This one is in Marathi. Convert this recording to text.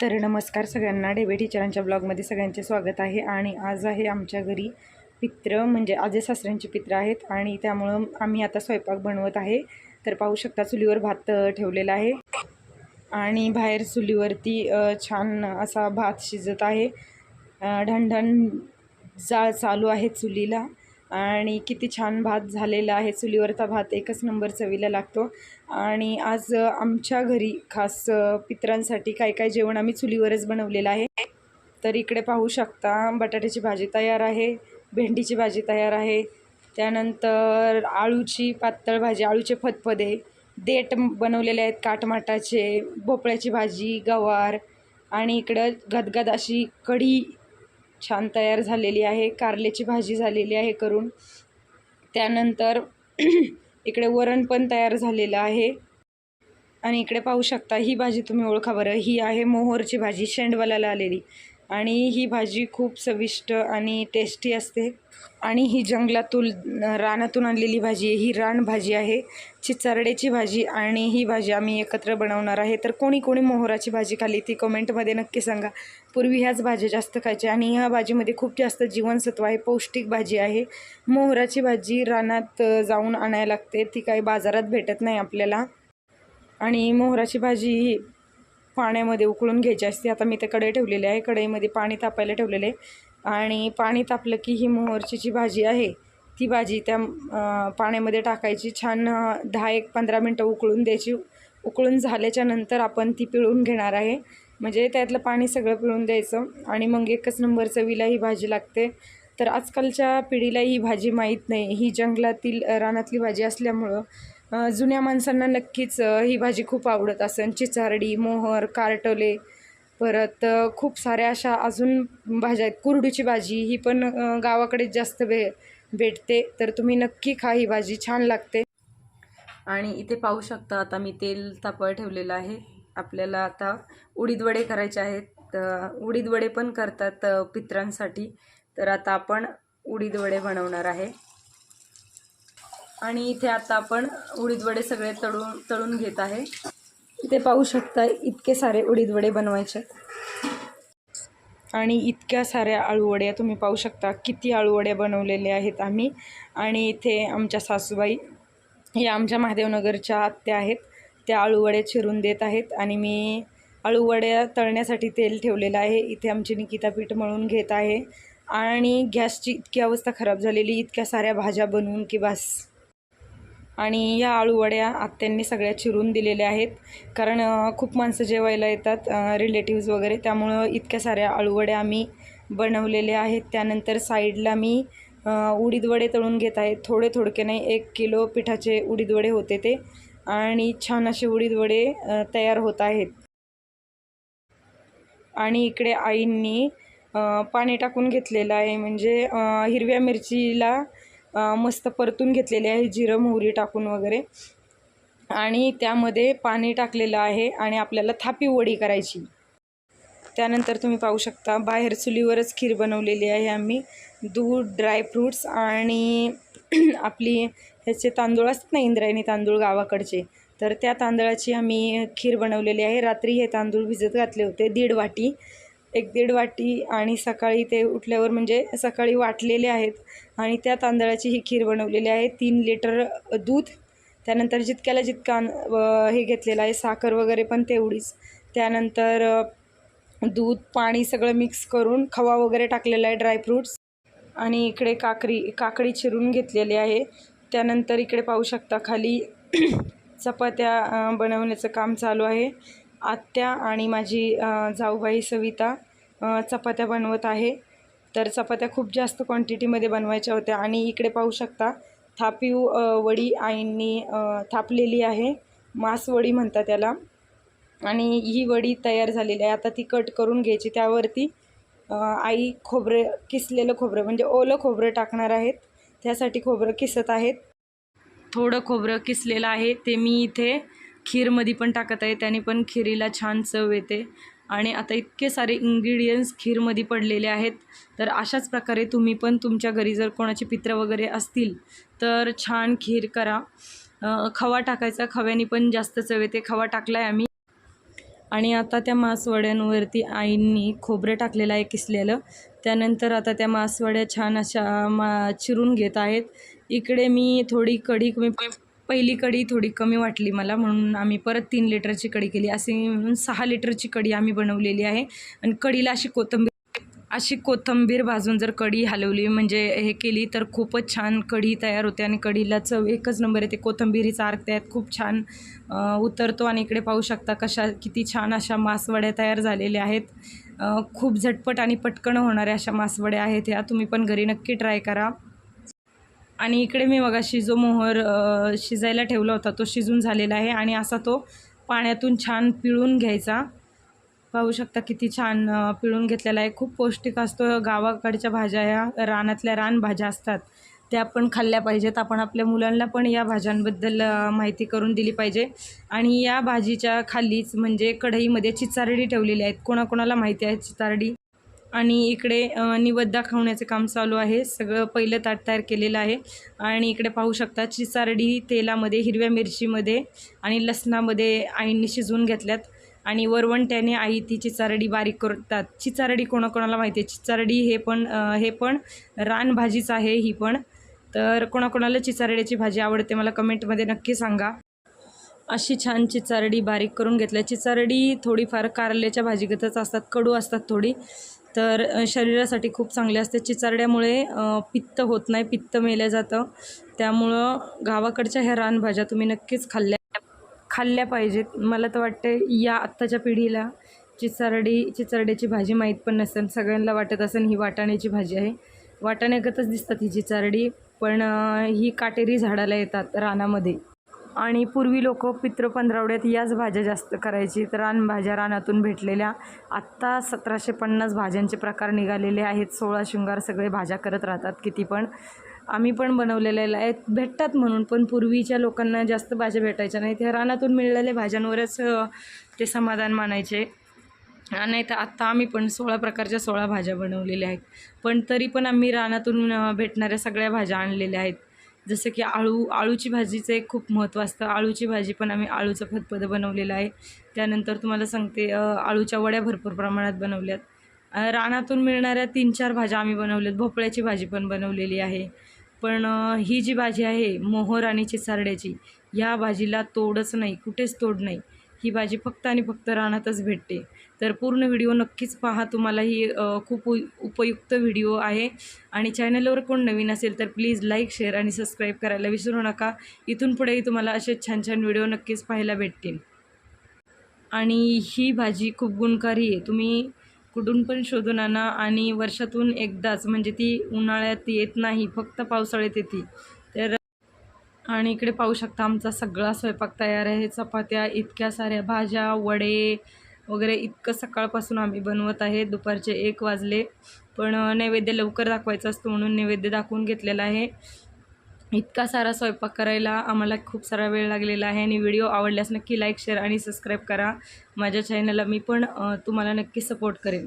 तर नमस्कार सगळ्यांना. डेबे टीचरांच्या ब्लॉगमध्ये सगळ्यांचे स्वागत आहे. आणि आज आहे आमच्या घरी पित्र म्हणजे आजे सासऱ्यांचे पित्र आहेत. आणि त्यामुळं आम्ही आता स्वयंपाक बनवत आहे. तर पाहू शकता चुलीवर भात ठेवलेला आहे. आणि बाहेर चुलीवरती छान असा भात शिजत आहे. ढणढण जाळ चालू आहे चुलीला. आणि किती छान भात झालेला आहे. चुलीवरचा भात एकच नंबर चवीला लागतो. आणि आज आमच्या घरी खास पित्रांसाठी पितरांसाठी काय काय जेवण आम्ही चुलीवरच बनवलेलं आहे. तर इकडे पाहू शकता बटाट्याची भाजी तयार आहे भेंडीची भाजी तयार आहे. त्यानंतर आळूची पातळ भाजी आळूचे फतफदे देठ बनवलेले आहेत काटमाटाचे भोपळ्याची भाजी गवार आणि इकडं गदगद अशी कढी छान तयार झालेली आहे. कारल्याची भाजी झालेली आहे करून. त्यानंतर इकडे वरण पण तयार झालेलं आहे. आणि इकडे पाहू शकता ही भाजी तुम्ही ओळखा बरं. ही आहे मोहोरची भाजी शेंडवाल्याला आलेली. आणि ही भाजी खूप चविष्ट आणि टेस्टी असते. आणि ही जंगलातून रानातून आणलेली भाजी आहे. ही रानभाजी आहे. चिचारड्याची भाजी आणि ही भाजी आम्ही एकत्र बनवणार आहे. तर कोणी कोणी मोहराची भाजी खाल्ली ती कमेंटमध्ये नक्की सांगा. पूर्वी ह्याच भाज्या जास्त खायच्या आणि ह्या भाजीमध्ये खूप जास्त जीवनसत्व आहे पौष्टिक भाजी आहे. मोहराची भाजी रानात जाऊन आणायला लागते ती काही बाजारात भेटत नाही आपल्याला. आणि मोहराची भाजी ही पाण्यामध्ये उकळून घ्यायची असते. आता मी ते कढई ठेवलेली आहे कढईमध्ये पाणी तापायला ठेवलेले आणि पाणी तापलं की ही मोहरची जी भाजी आहे ती भाजी त्या पाण्यामध्ये टाकायची छान दहा एक पंधरा मिनटं उकळून द्यायची. उकळून झाल्याच्यानंतर आपण ती पिळून घेणार आहे. म्हणजे त्यातलं पाणी सगळं पिळून द्यायचं आणि मग एकच नंबर चवीला ही भाजी लागते. तर आजकालच्या पिढीला ही भाजी माहीत नाही. ही जंगलातील रानातली भाजी असल्यामुळं जुन्या माणसांना नक्कीच ही भाजी खूप आवडत असेल. चिचारडी मोहर कारटोले परत खूप साऱ्या अशा अजून भाज्या आहेत. कुरडूची भाजी ही पण गावाकडे जास्त भे भेटते. तर तुम्ही नक्की खा ही भाजी छान लागते. आणि इथे पाहू शकता आता मी तेल तापळ ठेवलेलं आहे. आपल्याला आता उडीदवडे करायचे आहेत. उडीदवडे पण करतात पित्रांसाठी. तर आता आपण उडीदवडे बनवणार आहे. आणि इथे आता आपण उडीदवडे सगळे तळून तळून घेत आहे. इथे पाहू शकता इतके सारे उडीदवडे बनवायचे आणि इतक्या साऱ्या आळूवड्या तुम्ही पाहू शकता किती आळूवड्या बनवलेल्या आहेत आम्ही. आणि इथे आमच्या सासूबाई या आमच्या महादेवनगरच्या आत्या आहेत. त्या आळूवड्या चिरून देत आहेत आणि मी आळूवड्या तळण्यासाठी तेल ठेवलेलं आहे. इथे आमची निकिता पीठ मळून घेत आहे. आणि गॅसची इतकी अवस्था खराब झालेली इतक्या साऱ्या भाज्या बनवून की बस. आणि या आळूवड्या आत्यांनी सगळ्या चिरून दिलेल्या आहेत. कारण खूप माणसं जेवायला येतात रिलेटिव्ज वगैरे. त्यामुळं इतक्या साऱ्या आळूवड्या आम्ही बनवलेल्या आहेत. त्यानंतर साईडला मी उडीदवडे तळून घेत आहे. थोडे थोडके नाही एक किलो पिठाचे उडीदवडे होते ते. आणि छान असे उडीद वडे तयार होत आहेत. आणि इकडे आईंनी पाणी टाकून घेतलेलं आहे. म्हणजे हिरव्या मिरचीला मस्त परतून घेतलेले आहे. जिरं मोहरी टाकून वगैरे. आणि त्यामध्ये पाणी टाकलेलं आहे आणि आपल्याला थापी वडी करायची. त्यानंतर तुम्ही पाहू शकता बाहेर चुलीवरच खीर बनवलेली आहे आम्ही. दूध ड्रायफ्रूट्स आणि आपली ह्याचे तांदूळ असतात ना इंद्रायणी तांदूळ गावाकडचे तर त्या तांदळाची आम्ही खीर बनवलेली आहे. रात्री हे तांदूळ भिजत घातले होते दीड वाटी एक दीड वाटी आणि सकाळी ते उठल्यावर म्हणजे सकाळी वाटलेले आहेत आणि त्या तांदळाची ही खीर बनवलेली आहे. तीन लिटर दूध त्यानंतर जितक्याला जितका हे घेतलेलं आहे साखर वगैरे पण तेवढीच त्यानंतर दूध पाणी सगळं मिक्स करून खवा वगैरे टाकलेला आहे ड्रायफ्रूट्स. आणि इकडे काकरी काकडी चिरून घेतलेली आहे. त्यानंतर इकडे पाहू शकता खाली चपात्या बनवण्याचं काम चालू आहे. आत्या आणि माझी जाऊबाई सविता चपात्या बनवत आहे. तर चपात्या खूप जास्त क्वांटिटीमध्ये बनवायच्या होत्या. आणि इकडे पाहू शकता थापीव वडी आईंनी थापलेली आहे. मासवडी म्हणतात त्याला. आणि ही वडी तयार झालेली आहे. आता ती कट करून घ्यायची. त्यावरती आई खोबरे किसलेलं खोबरं म्हणजे ओलं खोबरं टाकणार आहेत. त्यासाठी खोबरं किसत आहेत. थोडं खोबरं किसलेलं आहे ते मी इथे खीरमध्ये पण टाकत आहे. त्याने पण खिरीला छान चव येते. आणि आता इतके सारे इंग्रिडियंट्स खीरमध्ये पडलेले आहेत. तर अशाच प्रकारे तुम्ही पण तुमच्या घरी जर कोणाचे पित्र वगैरे असतील तर छान खीर करा. खवा टाकायचा. खव्याने पण जास्त चव येते. खवा टाकला आहे आम्ही. आणि आता त्या मासवड्यांवरती आईंनी खोबरं टाकलेलं आहे किसलेलं. त्यानंतर आता त्या मासवड्या छान अशा मा चिरून घेत आहेत. इकडे मी थोडी कढी कमी पहिली कढी थोडी कमी वाटली मला म्हणून आम्ही परत तीन लिटरची कढी केली. असे म्हणून सहा लिटरची कढी आम्ही बनवलेली आहे. आणि कढीला अशी कोथिंबीर अशी कोथिंबीर भाजून जर कढी हलवली म्हणजे हे केली तर खूपच छान कढी तयार होते आणि कढीला चव एकच नंबर येते. कोथिंबीरीचा अर्क त्यात खूप छान उतरतो आणि इकडे पाहू शकता कशा किती छान अशा मासवड्या तयार झालेल्या आहेत. खूप झटपट आणि पटकन होणाऱ्या अशा मासवड्या आहेत ह्या तुम्ही पण घरी नक्की ट्राय करा. आणि इकडे मी मगाशी जो मोहर शिजायला ठेवला होता तो शिजून झालेला आहे आणि असा तो पाण्यातून छान पिळून घ्यायचा. पाहू शकता किती छान पिळून घेतलेला आहे. खूप पौष्टिक असतो. गावाकडच्या भाज्या या रानातल्या रानभाज्या असतात. त्या आपण खाल्ल्या पाहिजेत. आपण आपल्या मुलांना पण या भाज्यांबद्दल माहिती करून दिली पाहिजे. आणि या भाजीच्या खालीच म्हणजे कढईमध्ये चिचारडी ठेवलेली आहेत. कोणाकोणाला माहिती आहे चिचारडी? आणि इकडे निवद्दा निवद काम चालू आहे. सगळं पहिलं ताट तयार केलेलं आहे. आणि इकडे पाहू शकता चिसारडी तेलामध्ये हिरव्या मिरचीमध्ये आणि लसणामध्ये आईंनी शिजवून घेतल्यात. आणि वरवंट्याने आई ती चिचारडी बारीक करतात. चिचारडी कोणाकोणाला माहिती आहे? चिचारडी हे पण हे पण रानभाजीच आहे ही पण. तर कोणाकोणाला चिचारड्याची भाजी आवडते मला कमेंटमध्ये नक्की सांगा. अशी छान चिचारडी बारीक करून घेतल्या. चिचारडी थोडीफार कारल्याच्या भाजीगतच असतात कडू असतात थोडी. तर शरीरासाठी खूप चांगले असते. चिचारड्यामुळे पित्त होत नाही पित्त मेलं जातं. त्यामुळं गावाकडच्या ह्या रानभाज्या तुम्ही नक्कीच खाल्ल्या खाल्ल्या पाहिजेत. मला तर वाटते या आत्ताच्या पिढीला चिचारडी चिचारड्याची भाजी माहीत पण नसेल. सगळ्यांना वाटत असेल ही वाटाण्याची भाजी आहे. वाटाण्यागतच दिसतात ही चिचारडी पण ही काटेरी झाडाला येतात रानामध्ये. आणि पूर्वी लोक पित्र पंधरावड्यात याच भाज्या जास्त करायची. तर रानभाज्या रानातून भेटलेल्या आत्ता सतराशे पन्नास भाज्यांचे प्रकार निघालेले आहेत. सोळा शृंगार सगळे भाज्या करत राहतात किती पण. आम्ही पण बनवलेल्या आहेत भेटतात म्हणून पण पूर्वीच्या लोकांना जास्त भाज्या भेटायच्या नाही त्या रानातून मिळालेल्या भाज्यांवरच ते समाधान मानायचे. नाही तर आत्ता आम्ही पण सोळा प्रकारच्या सोळा भाज्या बनवलेल्या आहेत. पण तरी पण आम्ही रानातून भेटणाऱ्या सगळ्या भाज्या आणलेल्या आहेत. जसं की आळू आळूची भाजीचं एक खूप महत्त्व असतं. आळूची भाजी पण आम्ही आळूचं फतपद बनवलेलं आहे. त्यानंतर तुम्हाला सांगते आळूच्या वड्या भरपूर प्रमाणात बनवल्यात. रानातून मिळणाऱ्या तीन चार भाज्या आम्ही बनवल्यात. भोपळ्याची भाजी पण बनवलेली आहे. पण ही जी भाजी आहे मोहर आणि चिसारड्याची या भाजीला तोडच नाही कुठेच तोड नाही. ही भाजी फक्त आणि फक्त रानातच भेटते. तर पूर्ण व्हिडिओ नक्कीच पहा तुम्हाला ही खूप उ उपयुक्त व्हिडिओ आहे. आणि चॅनलवर कोण नवीन असेल तर प्लीज लाईक शेअर आणि सबस्क्राईब करायला विसरू नका. इथून पुढेही तुम्हाला असे छान छान व्हिडिओ नक्कीच पाहायला भेटतील. आणि ही भाजी खूप गुणकारी आहे. तुम्ही कुठून पण शोधून आणा आणि वर्षातून एकदाच म्हणजे ती उन्हाळ्यात येत नाही फक्त पावसाळ्यात येते. तर आणि इकडे पाहू शकता आमचा सगळा स्वयंपाक तयार आहे. चपात्या इतक्या साऱ्या भाज्या वडे वगैरे इतकं सकाळपासून आम्ही बनवत आहे. दुपारचे एक वाजले पण नैवेद्य लवकर दाखवायचा असतो म्हणून नैवेद्य दाखवून घेतलेला आहे. इतका सारा स्वयंपाक करायला आम्हाला खूप सारा वेळ लागलेला आहे आणि व्हिडिओ आवडल्यास नक्की लाईक शेअर आणि सबस्क्राईब करा. माझ्या चॅनलला मी पण तुम्हाला नक्की सपोर्ट करेन.